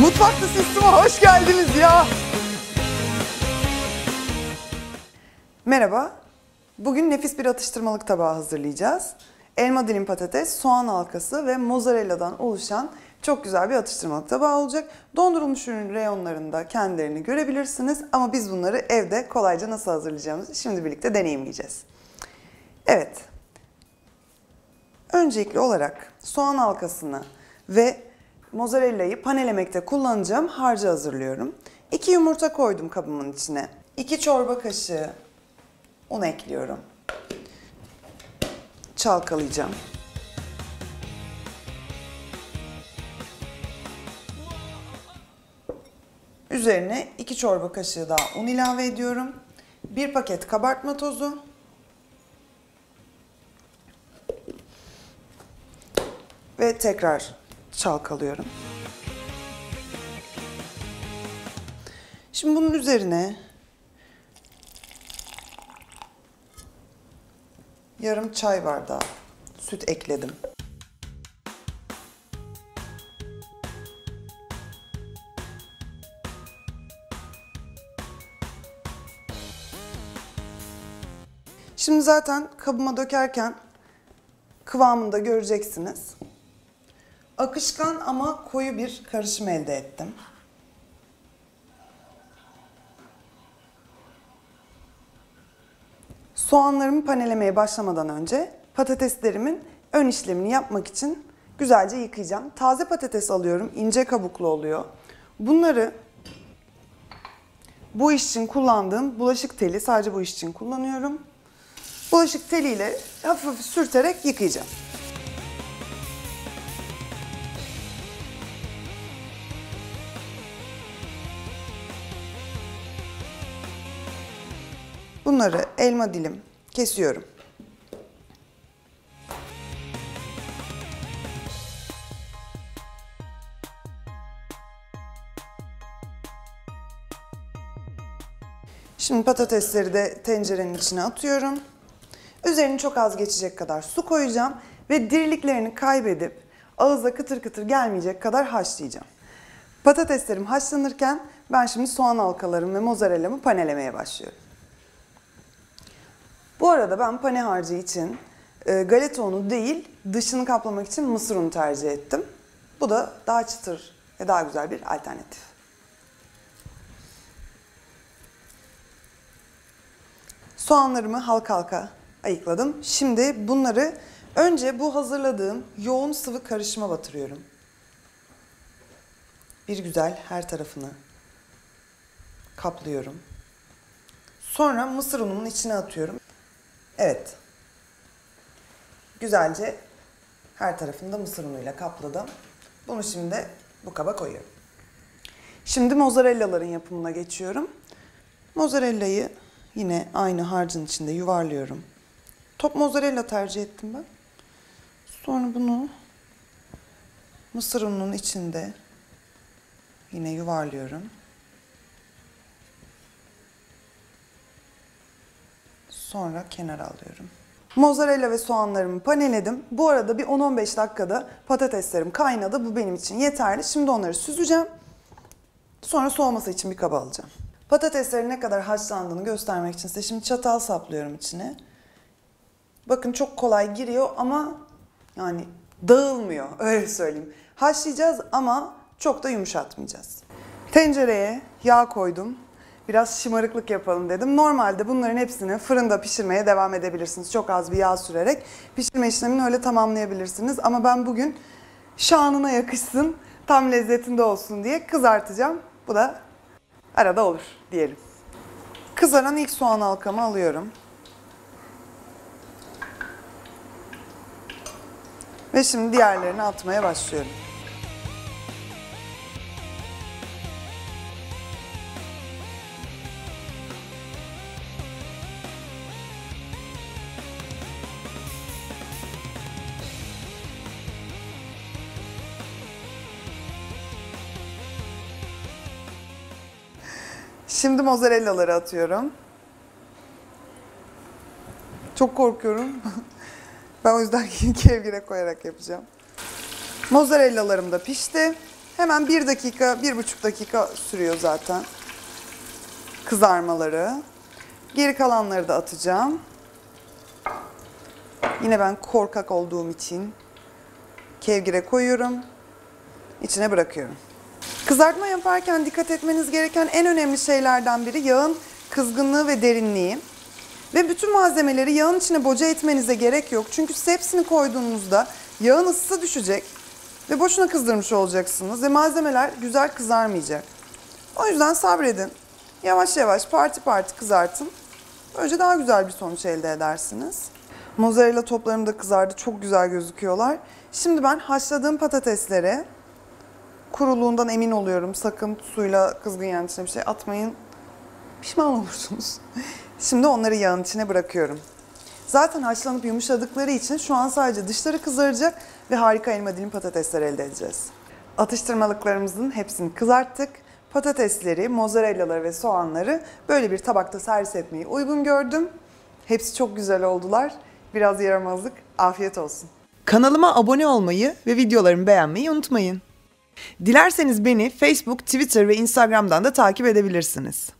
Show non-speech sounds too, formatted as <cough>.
Mutfakta Sistem'e hoş geldiniz ya. Merhaba. Bugün nefis bir atıştırmalık tabağı hazırlayacağız. Elma dilim patates, soğan halkası ve mozzarella'dan oluşan çok güzel bir atıştırmalık tabağı olacak. Dondurulmuş ürün reyonlarında kendilerini görebilirsiniz ama biz bunları evde kolayca nasıl hazırlayacağımızı şimdi birlikte deneyimleyeceğiz. Evet. Öncelikli olarak soğan halkasını ve mozzarella'yı panelemekte kullanacağım harcı hazırlıyorum. 2 yumurta koydum kabımın içine. 2 çorba kaşığı un ekliyorum. Çalkalayacağım. Üzerine 2 çorba kaşığı daha un ilave ediyorum. 1 paket kabartma tozu. Ve tekrar çalkalıyorum. Şimdi bunun üzerine yarım çay bardağı süt ekledim. Şimdi zaten kabıma dökerken kıvamını da göreceksiniz. Akışkan ama koyu bir karışım elde ettim. Soğanlarımı panelemeye başlamadan önce patateslerimin ön işlemini yapmak için güzelce yıkayacağım. Taze patates alıyorum, ince kabuklu oluyor. Bunları bu iş için kullandığım bulaşık teli, sadece bu iş için kullanıyorum. Bulaşık teliyle hafif hafif sürterek yıkayacağım. Bunları elma dilim kesiyorum. Şimdi patatesleri de tencerenin içine atıyorum. Üzerini çok az geçecek kadar su koyacağım ve diriliklerini kaybedip ağızda kıtır kıtır gelmeyecek kadar haşlayacağım. Patateslerim haşlanırken ben şimdi soğan halkalarımı ve mozzarellamı panelemeye başlıyorum. Bu arada ben pane harcı için e, galeta unu değil, dışını kaplamak için mısır unu tercih ettim. Bu da daha çıtır ve daha güzel bir alternatif. Soğanlarımı halka halka ayıkladım. Şimdi bunları önce bu hazırladığım yoğun sıvı karışıma batırıyorum. Bir güzel her tarafını kaplıyorum. Sonra mısır unumun içine atıyorum. Evet. Güzelce her tarafını da mısır unuyla kapladım. Bunu şimdi bu kaba koyuyorum. Şimdi mozzarellaların yapımına geçiyorum. Mozzarella'yı yine aynı harcın içinde yuvarlıyorum. Top mozzarella tercih ettim ben. Sonra bunu mısır ununun içinde yine yuvarlıyorum. Sonra kenara alıyorum. Mozzarella ve soğanlarımı paneledim. Bu arada bir 10-15 dakikada patateslerim kaynadı. Bu benim için yeterli. Şimdi onları süzeceğim. Sonra soğuması için bir kaba alacağım. Patateslerin ne kadar haşlandığını göstermek için size şimdi çatal saplıyorum içine. Bakın çok kolay giriyor ama yani dağılmıyor <laughs> öyle söyleyeyim. Haşlayacağız ama çok da yumuşatmayacağız. Tencereye yağ koydum biraz şımarıklık yapalım dedim. Normalde bunların hepsini fırında pişirmeye devam edebilirsiniz. Çok az bir yağ sürerek pişirme işlemini öyle tamamlayabilirsiniz. Ama ben bugün şanına yakışsın, tam lezzetinde olsun diye kızartacağım. Bu da arada olur diyelim. Kızaran ilk soğan halkamı alıyorum. Ve şimdi diğerlerini atmaya başlıyorum. Şimdi mozzarellaları atıyorum. Çok korkuyorum. <laughs> ben o yüzden <laughs> kevgire koyarak yapacağım. Mozzarellalarım da pişti. Hemen bir dakika, bir buçuk dakika sürüyor zaten kızarmaları. Geri kalanları da atacağım. Yine ben korkak olduğum için kevgire koyuyorum. İçine bırakıyorum. Kızartma yaparken dikkat etmeniz gereken en önemli şeylerden biri yağın kızgınlığı ve derinliği. Ve bütün malzemeleri yağın içine boca etmenize gerek yok. Çünkü hepsini koyduğunuzda yağın ısısı düşecek ve boşuna kızdırmış olacaksınız ve malzemeler güzel kızarmayacak. O yüzden sabredin. Yavaş yavaş parti parti kızartın. Önce daha güzel bir sonuç elde edersiniz. Mozzarella toplarım da kızardı. Çok güzel gözüküyorlar. Şimdi ben haşladığım patatesleri kuruluğundan emin oluyorum. Sakın suyla kızgın yağın içine bir şey atmayın. Pişman olursunuz. <laughs> Şimdi onları yağın içine bırakıyorum. Zaten haşlanıp yumuşadıkları için şu an sadece dışları kızaracak ve harika elma dilim patatesler elde edeceğiz. Atıştırmalıklarımızın hepsini kızarttık. Patatesleri, mozzarellaları ve soğanları böyle bir tabakta servis etmeyi uygun gördüm. Hepsi çok güzel oldular. Biraz yaramazlık. Afiyet olsun. Kanalıma abone olmayı ve videolarımı beğenmeyi unutmayın. Dilerseniz beni Facebook, Twitter ve Instagram'dan da takip edebilirsiniz.